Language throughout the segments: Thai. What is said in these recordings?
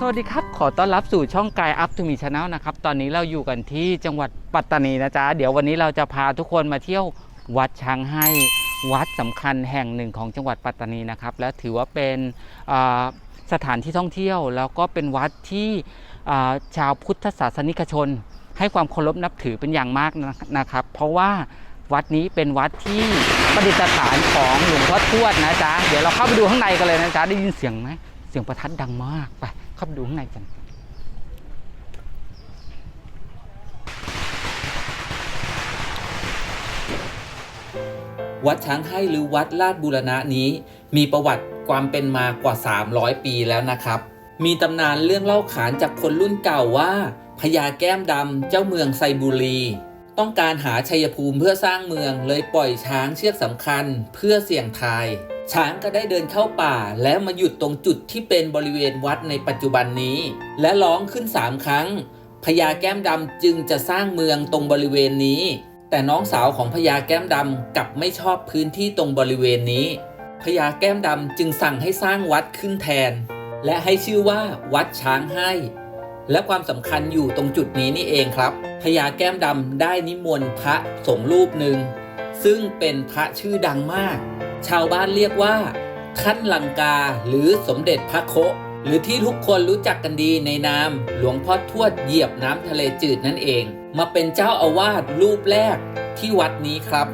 สวัสดีครับ ขอต้อนรับสู่ช่องกายอัพทูมีชาแนลนะครับ ตอนนี้เราอยู่กันที่จังหวัดปัตตานีนะจ๊ะ เดี๋ยววันนี้เราจะพาทุกคนมาเที่ยววัดช้างให้วัดสำคัญแห่งหนึ่งของจังหวัดปัตตานีนะครับ และถือว่าเป็นสถานที่ท่องเที่ยว แล้วก็เป็นวัดที่ชาวพุทธศาสนิกชน ให้ความเคารพนับถือเป็นอย่างมากนะครับ เพราะว่าวัดนี้เป็นวัดที่ประดิษฐานของหลวงพ่อทวดนะจ๊ะ เดี๋ยวเราเข้าไปดูข้างในกันเลยนะจ๊ะ ได้ยินเสียงไหม เสียงประทัดดังมากไป เข้าไปดูข้างในกัน วัดช้างให้หรือวัดลาดบูรณะนี้ มีประวัติความเป็นมากว่า 300 ปีแล้วนะครับ มีตำนานเรื่องเล่าขานจากคนรุ่นเก่าว่าพญาแก้มดำเจ้าเมืองไซบุรี ต้องการหาชัยภูมิเพื่อสร้างเมืองเลยปล่อยช้างเชือกสำคัญเพื่อเสี่ยงทาย ช้างก็ได้เดินเข้าป่าแล้วมาหยุดตรงจุดที่เป็นบริเวณวัดในปัจจุบันนี้ และร้องขึ้นสามครั้งพญาแก้มดำจึงจะสร้างเมืองตรงบริเวณนี้ แต่น้องสาวของพญาแก้มดำกลับไม่ชอบพื้นที่ตรงบริเวณนี้พญาแก้มดำจึงสั่งให้สร้างวัดขึ้นแทน และให้ชื่อว่าวัดช้างให้ และความสำคัญอยู่ตรงจุดนี้นี่เองครับพญาแก้มดำได้นิมนต์พระสงฆ์รูปหนึ่งซึ่งเป็นพระชื่อดังมาก ชาวบ้านเรียกว่าท่านลังกาหรือสมเด็จพระโคหรือที่ทุกคนรู้จักกันดีในนามหลวงพ่อทวดเหยียบน้ำทะเลจืดนั่นเอง มาเป็นเจ้าอาวาสรูปแรกที่วัดนี้ครับ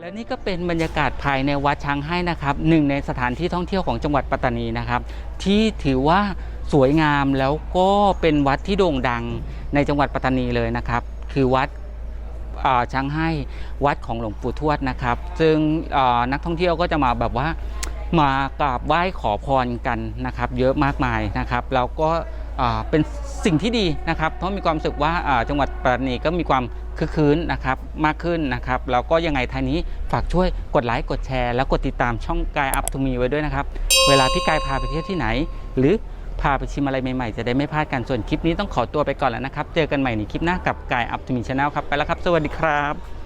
และนี่ก็เป็นบรรยากาศภายในวัดช้างให้นะครับหนึ่งในสถานที่ท่องเที่ยวของจังหวัดปัตตานีนะครับ ที่ถือว่าสวยงามแล้วก็เป็นวัดที่โด่งดังในจังหวัดปัตตานีเลยนะครับ คือวัดช้างให้วัดของหลวงปู่ทวดนะครับ ซึ่งนักท่องเที่ยวก็จะมาแบบว่ามากราบไหว้ขอพรกันนะครับ เยอะมากมายนะครับแล้วก็ เป็นสิ่งที่ดีนะครับเพราะมีความรู้สึกว่าจังหวัดปัตตานีก็มีความคือคืนนะครับมากขึ้นนะครับแล้วก็ยังไงทางนี้ฝากช่วยกดไลค์กดแชร์ แล้วกดติดตามช่องกายอัพทูมีไว้ด้วยนะครับ เวลาพี่กายพาไปเที่ยวที่ไหน หรือพาไปชิมอะไรใหม่ๆ จะได้ไม่พลาดกันส่วนคลิปนี้ต้องขอตัวไปก่อนแล้วนะครับ เจอกันใหม่ในคลิปหน้ากับกายอัพทูมีชาแนลครับไปแล้วครับ สวัสดีครับ